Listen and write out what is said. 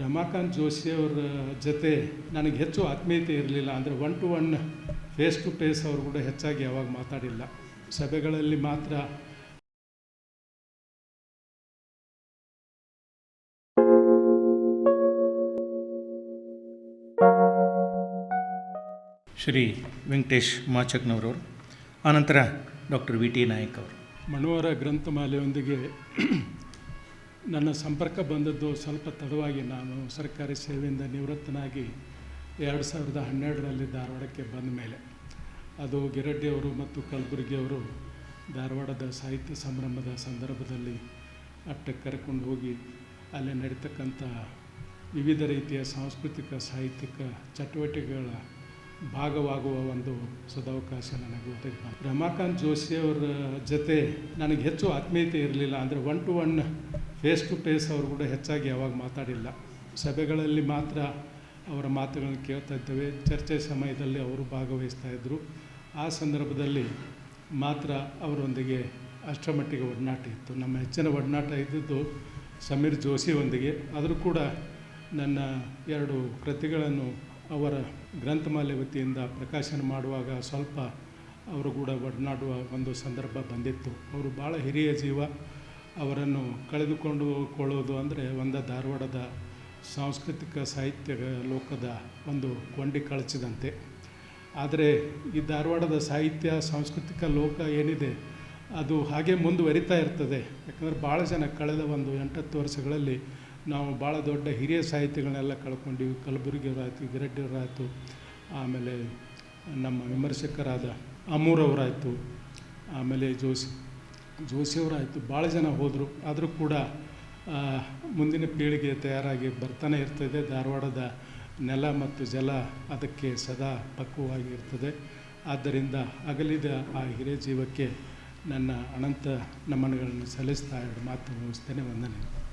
ರಮಾಕಾಂತ್ ಜೋಶಿಯವರ ಜೊತೆ ನನಗೆ ಹೆಚ್ಚು ಆತ್ಮೀಯತೆ ಇರಲಿಲ್ಲ ಅಂದರೆ one to one face to face ಅವರು ಕೂಡ ಹೆಚ್ಚಾಗಿ ಯಾವಾಗ ಮಾತಾಡಿಲ್ಲ. ಸಭೆಗಳಲ್ಲಿ ಮಾತ್ರ. ಶ್ರೀ ವೆಂಕಟೇಶ್ ಮಾಚಕ್ನವರವರು ಆನಂತರ ಡಾಕ್ಟರ್ ವಿ ಟಿ ನಾಯಕ್ ಅವರು. ಮಣುವರ ಗ್ರಂಥಮಾಲೆಯೊಂದಿಗೆ ನನ್ನ ಸಂಪರ್ಕ ಬಂದದ್ದು ಸ್ವಲ್ಪ ತಡವಾಗಿ ನಾನು ಸರ್ಕಾರಿ ಸೇವೆಯಿಂದ ನಿವೃತ್ತನಾಗಿ ಎರಡು ಸಾವಿರದ ಹನ್ನೆರಡರಲ್ಲಿ ಧಾರವಾಡಕ್ಕೆ ಬಂದ ಮೇಲೆ ಅದು ಗಿರಡ್ಡಿಯವರು ಮತ್ತು ಕಲಬುರಗಿಯವರು ಧಾರವಾಡದ ಸಾಹಿತ್ಯ ಸಂಭ್ರಮದ ಸಂದರ್ಭದಲ್ಲಿ ಅಟ್ಟಕ್ಕೆ ಕರ್ಕೊಂಡು ಹೋಗಿ ಅಲ್ಲಿ ನಡೀತಕ್ಕಂಥ ವಿವಿಧ ರೀತಿಯ ಸಾಂಸ್ಕೃತಿಕ, ಸಾಹಿತ್ಯಿಕ ಚಟುವಟಿಕೆಗಳ ಭಾಗವಾಗುವ ಒಂದು ಸದಾವಕಾಶ ನನಗೆ ಒದಗಿ. ರಮಾಕಾಂತ್ ಜೋಶಿಯವರ ಜೊತೆ ನನಗೆ ಹೆಚ್ಚು ಆತ್ಮೀಯತೆ ಇರಲಿಲ್ಲ ಅಂದರೆ one to one face to face ಅವರು ಕೂಡ ಹೆಚ್ಚಾಗಿ ಯಾವಾಗ ಮಾತಾಡಿಲ್ಲ. ಸಭೆಗಳಲ್ಲಿ ಮಾತ್ರ ಅವರ ಮಾತುಗಳನ್ನು ಕೇಳ್ತಾ ಇದ್ದೇವೆ. ಚರ್ಚೆ ಸಮಯದಲ್ಲಿ ಅವರು ಭಾಗವಹಿಸ್ತಾ ಇದ್ದರು ಆ ಸಂದರ್ಭದಲ್ಲಿ ಮಾತ್ರ ಅವರೊಂದಿಗೆ ಅಷ್ಟರ ಮಟ್ಟಿಗೆ ಒಡನಾಟ ಇತ್ತು. ನಮ್ಮ ಹೆಚ್ಚಿನ ಒಡನಾಟ ಇದ್ದಿದ್ದು ಸಮೀರ್ ಜೋಶಿಯೊಂದಿಗೆ ಆದರೂ ಕೂಡ ನನ್ನ ಎರಡು ಕೃತಿಗಳನ್ನು ಅವರ ಗ್ರಂಥಮಾಲೆ ವತಿಯಿಂದ ಪ್ರಕಾಶನ ಮಾಡುವಾಗ ಸ್ವಲ್ಪ ಅವರು ಕೂಡ ಒಡನಾಡುವ ಒಂದು ಸಂದರ್ಭ ಬಂದಿತ್ತು. ಅವರು ಭಾಳ ಹಿರಿಯ ಜೀವ. ಅವರನ್ನು ಕಳೆದುಕೊಂಡು ಕೊಳ್ಳೋದು ಅಂದರೆ ಒಂದು ಧಾರವಾಡದ ಸಾಂಸ್ಕೃತಿಕ ಸಾಹಿತ್ಯ ಲೋಕದ ಒಂದು ಕೊಂಡಿ ಕಳಚಿದಂತೆ. ಆದರೆ ಈ ಧಾರವಾಡದ ಸಾಹಿತ್ಯ, ಸಾಂಸ್ಕೃತಿಕ ಲೋಕ ಏನಿದೆ, ಅದು ಹಾಗೆ ಮುಂದುವರಿತಾ ಇರ್ತದೆ. ಯಾಕಂದರೆ ಭಾಳ ಜನ ಕಳೆದ ಒಂದು ಎಂಟತ್ತು ವರ್ಷಗಳಲ್ಲಿ ನಾವು ಭಾಳ ದೊಡ್ಡ ಹಿರಿಯ ಸಾಹಿತಿಗಳನ್ನೆಲ್ಲ ಕಳ್ಕೊಂಡಿವಿ. ಕಲಬುರಗಿಯವರಾಯಿತು, ಗಿರಡ್ಡಿಯವರಾಯಿತು, ಆಮೇಲೆ ನಮ್ಮ ವಿಮರ್ಶಕರಾದ ಅಮೂರವರಾಯಿತು, ಆಮೇಲೆ ಜೋಶಿ ಜೋಶಿಯವರಾಯಿತು ಭಾಳ ಜನ ಹೋದರು. ಆದರೂ ಕೂಡ ಮುಂದಿನ ಪೀಳಿಗೆ ತಯಾರಾಗಿ ಬರ್ತಾನೆ ಇರ್ತದೆ. ಧಾರವಾಡದ ನೆಲ ಮತ್ತು ಜಲ ಅದಕ್ಕೆ ಸದಾ ಪಕ್ವವಾಗಿರ್ತದೆ ಆದ್ದರಿಂದ ಅಗಲಿದ ಆ ಹಿರಿಯ ಜೀವಕ್ಕೆ ನನ್ನ ಅನಂತ ನಮನಗಳನ್ನು ಸಲ್ಲಿಸ್ತಾ ಎರಡು ಮಾತು ಮುಗಿಸ್ತೇನೆ. ವಂದನೆ